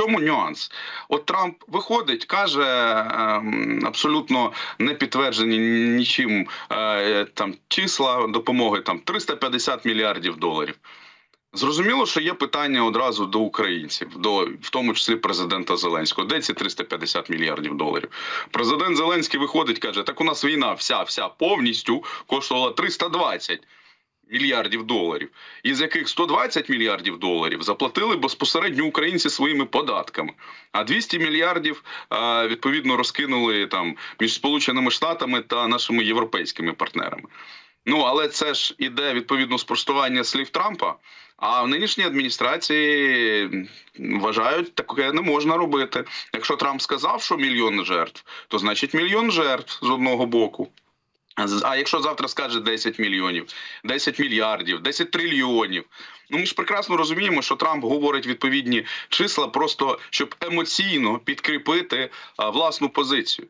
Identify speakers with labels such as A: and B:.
A: чому нюанс? От Трамп виходить, каже ем, абсолютно не підтверджені нічим е, там числа допомоги там 350 мільярдів доларів. Зрозуміло, що є питання одразу до українців, до в тому числі президента Зеленського. Де ці 350 мільярдів доларів? Президент Зеленський виходить, каже: так у нас війна вся, вся повністю коштувала 320 мільярдів доларів, із яких 120 мільярдів доларів заплатили безпосередньо українці своїми податками. А 200 мільярдів відповідно розкинули там між Сполученими Штатами та нашими європейськими партнерами. Ну але це ж іде відповідно спростування слів Трампа. А в нинішній адміністрації вважають, таке не можна робити. Якщо Трамп сказав, що мільйон жертв, то значить мільйон жертв з одного боку. А якщо завтра скаже 10 мільйонів, 10 мільярдів, 10 трильйонів. Ну ми ж прекрасно розуміємо, що Трамп говорить відповідні числа, просто щоб емоційно підкріпити а, власну позицію.